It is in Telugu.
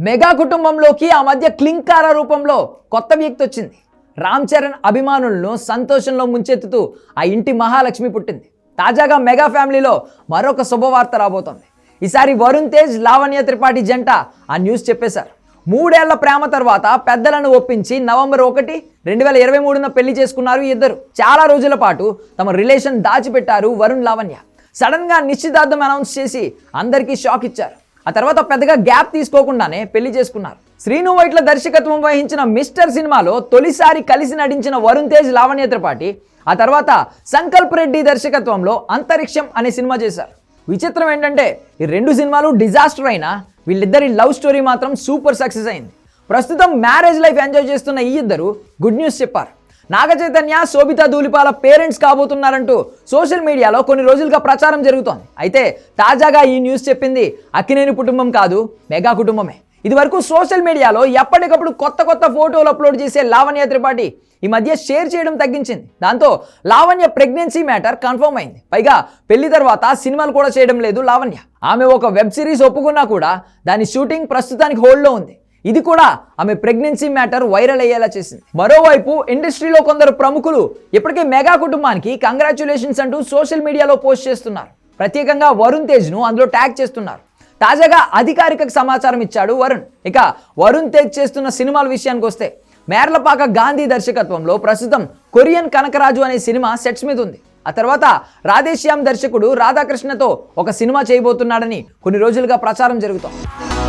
మెగా కుటుంబంలోకి ఆ మధ్య క్లింకార రూపంలో కొత్త వ్యక్తి వచ్చింది. రామ్ చరణ్ అభిమానులను సంతోషంలో ముంచెత్తుతూ ఆ ఇంటి మహాలక్ష్మి పుట్టింది. తాజాగా మెగా ఫ్యామిలీలో మరొక శుభవార్త రాబోతోంది. ఈసారి వరుణ్ తేజ్ లావణ్య త్రిపాఠి జంట ఆ న్యూస్ చెప్పేశారు. మూడేళ్ళ ప్రేమ తర్వాత పెద్దలను ఒప్పించి నవంబర్ ఒకటి రెండు వేల ఇరవై మూడున పెళ్ళి చేసుకున్నారు ఇద్దరు. చాలా రోజుల పాటు తమ రిలేషన్ దాచిపెట్టారు వరుణ్ లావణ్య. సడన్గా నిశ్చితార్థం అనౌన్స్ చేసి అందరికీ షాక్ ఇచ్చారు. ఆ తర్వాత పెద్దగా గ్యాప్ తీసుకోకుండానే పెళ్ళి చేసుకున్నారు. శ్రీను వైట్ల దర్శకత్వం వహించిన మిస్టర్ సినిమాలో తొలిసారి కలిసి నటించిన వరుణ్ తేజ్ లావణ్య త్రిపాఠి ఆ తర్వాత సంకల్ప్ రెడ్డి దర్శకత్వంలో అంతరిక్షం అనే సినిమా చేశారు. విచిత్రం ఏంటంటే ఈ రెండు సినిమాలు డిజాస్టర్ అయినా వీళ్ళిద్దరి లవ్ స్టోరీ మాత్రం సూపర్ సక్సెస్ అయింది. ప్రస్తుతం మ్యారేజ్ లైఫ్ ఎంజాయ్ చేస్తున్న ఈ ఇద్దరు గుడ్ న్యూస్ చెప్పారు. నాగ చైతన్య శోభితా ధూలిపాల పేరెంట్స్ కాబోతున్నారంటూ సోషల్ మీడియాలో కొన్ని రోజులుగా ప్రచారం జరుగుతోంది. అయితే తాజాగా ఈ న్యూస్ చెప్పింది అక్కినేని కుటుంబం కాదు మెగా కుటుంబమే. ఇదివరకు సోషల్ మీడియాలో ఎప్పటికప్పుడు కొత్త కొత్త ఫోటోలు అప్లోడ్ చేసే లావణ్య త్రిపాఠి ఈ మధ్య షేర్ చేయడం తగ్గించింది. దాంతో లావణ్య ప్రెగ్నెన్సీ మ్యాటర్ కన్ఫర్మ్ అయింది. పైగా పెళ్ళి తర్వాత సినిమాలు కూడా చేయడం లేదు లావణ్య. ఆమె ఒక వెబ్ సిరీస్ ఒప్పుకున్నా కూడా దాని షూటింగ్ ప్రస్తుతానికి హోల్డ్లో ఉంది. ఇది కూడా ఆమె ప్రెగ్నెన్సీ మ్యాటర్ వైరల్ అయ్యేలా చేసింది. మరోవైపు ఇండస్ట్రీలో కొందరు ప్రముఖులు ఇప్పటికే మెగా కుటుంబానికి కంగ్రాచులేషన్స్ అంటూ సోషల్ మీడియాలో పోస్ట్ చేస్తున్నారు. ప్రత్యేకంగా వరుణ్ తేజ్ను అందులో ట్యాగ్ చేస్తున్నారు. తాజాగా అధికారిక సమాచారం ఇచ్చాడు వరుణ్. ఇక వరుణ్ తేజ్ చేస్తున్న సినిమాల విషయానికి వస్తే మేర్లపాక గాంధీ దర్శకత్వంలో ప్రస్తుతం కొరియన్ కనకరాజు అనే సినిమా సెట్స్ మీద ఉంది. ఆ తర్వాత రాధేశ్యామ్ దర్శకుడు రాధాకృష్ణతో ఒక సినిమా చేయబోతున్నాడని కొన్ని రోజులుగా ప్రచారం జరుగుతోంది.